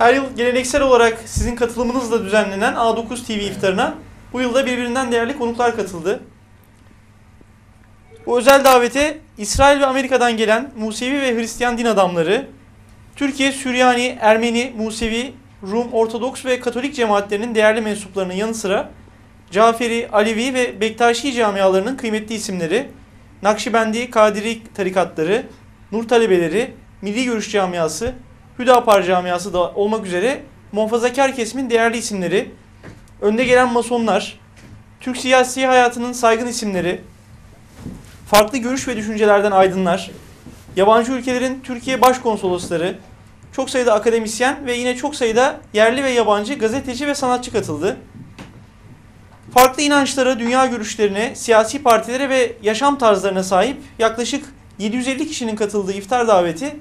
Her yıl geleneksel olarak sizin katılımınızla düzenlenen A9 TV iftarına bu yılda birbirinden değerli konuklar katıldı. Bu özel davete İsrail ve Amerika'dan gelen Musevi ve Hristiyan din adamları, Türkiye, Süryani, Ermeni, Musevi, Rum, Ortodoks ve Katolik cemaatlerinin değerli mensuplarının yanı sıra Caferi, Alevi ve Bektaşi camialarının kıymetli isimleri, Nakşibendi, Kadiri tarikatları, Nur talebeleri, Milli Görüş Camiası, Hüdapar Camiası da olmak üzere muhafazakar kesimin değerli isimleri, önde gelen masonlar, Türk siyasi hayatının saygın isimleri, farklı görüş ve düşüncelerden aydınlar, yabancı ülkelerin Türkiye başkonsolosları, çok sayıda akademisyen ve yine çok sayıda yerli ve yabancı gazeteci ve sanatçı katıldı. Farklı inançlara, dünya görüşlerine, siyasi partilere ve yaşam tarzlarına sahip yaklaşık 750 kişinin katıldığı iftar daveti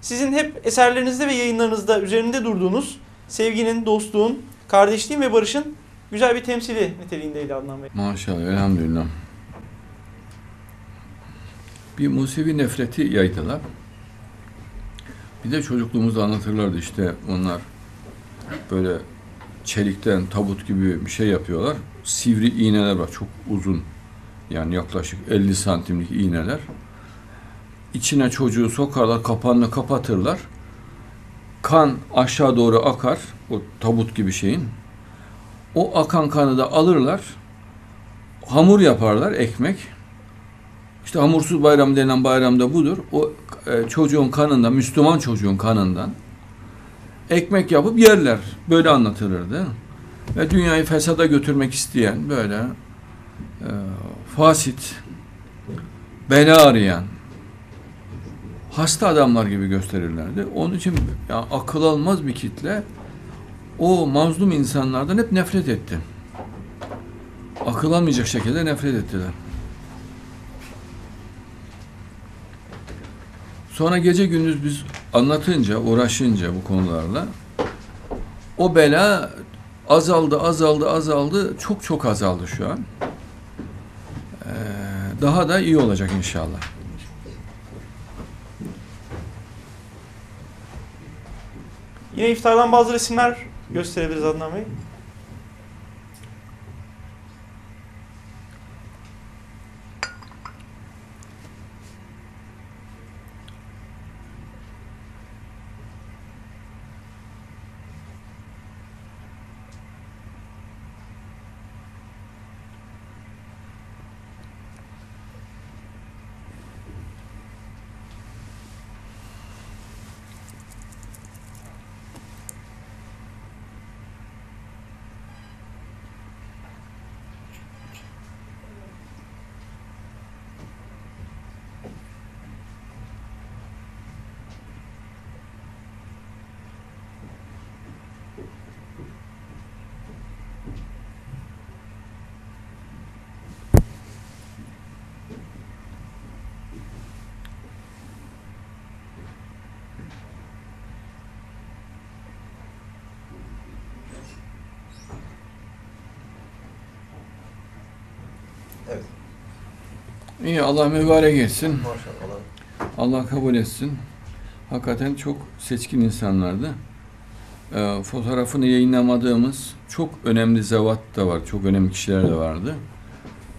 sizin hep eserlerinizde ve yayınlarınızda üzerinde durduğunuz sevginin, dostluğun, kardeşliğin ve barışın güzel bir temsili niteliğindeydi Adnan Bey. Maşallah, elhamdülillah. Bir Musevi nefreti yaydılar. Bir de çocukluğumuzda anlatırlardı işte onlar böyle çelikten tabut gibi bir şey yapıyorlar. Sivri iğneler var çok uzun. Yani yaklaşık 50 santimlik iğneler. İçine çocuğu sokarlar, kapağını kapatırlar. Kan aşağı doğru akar o tabut gibi şeyin. O akan kanı da alırlar. Hamur yaparlar, ekmek. İşte hamursuz bayram denen bayramda budur. O e, çocuğun kanından, Müslüman çocuğun kanından ekmek yapıp yerler. Böyle anlatılırdı. Ve dünyayı fesada götürmek isteyen böyle e, fasit, bela arayan, hasta adamlar gibi gösterirlerdi. Onun için ya, akıl almaz bir kitle o mazlum insanlardan hep nefret etti. Akıl almayacak şekilde nefret ettiler. Sonra gece gündüz biz anlatınca, uğraşınca bu konularla o bela azaldı, azaldı, azaldı. Çok çok azaldı şu an. Ee, daha da iyi olacak inşallah. Yine iftardan bazı resimler gösterebiliriz Adnan Bey. İyi Allah mübarek etsin. Maşallah. Allah kabul etsin. Hakikaten çok seçkin insanlardı. Ee, fotoğrafını yayınlamadığımız çok önemli zevat da var, çok önemli kişiler de vardı.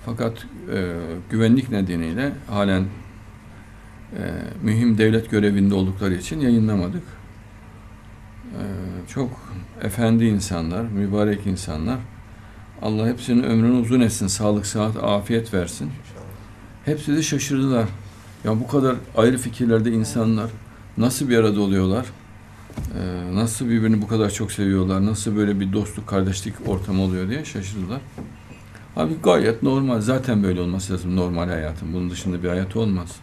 Fakat e, güvenlik nedeniyle halen e, mühim devlet görevinde oldukları için yayınlamadık. E, çok efendi insanlar, mübarek insanlar. Allah hepsinin ömrünü uzun etsin, sağlık, sıhhat, afiyet versin. Hepsi de şaşırdılar. Ya bu kadar ayrı fikirlerde insanlar nasıl bir arada oluyorlar? Ee, nasıl birbirini bu kadar çok seviyorlar? Nasıl böyle bir dostluk, kardeşlik ortamı oluyor diye şaşırdılar. Abi gayet normal. Zaten böyle olması lazım normal hayatın. Bunun dışında bir hayat olmaz.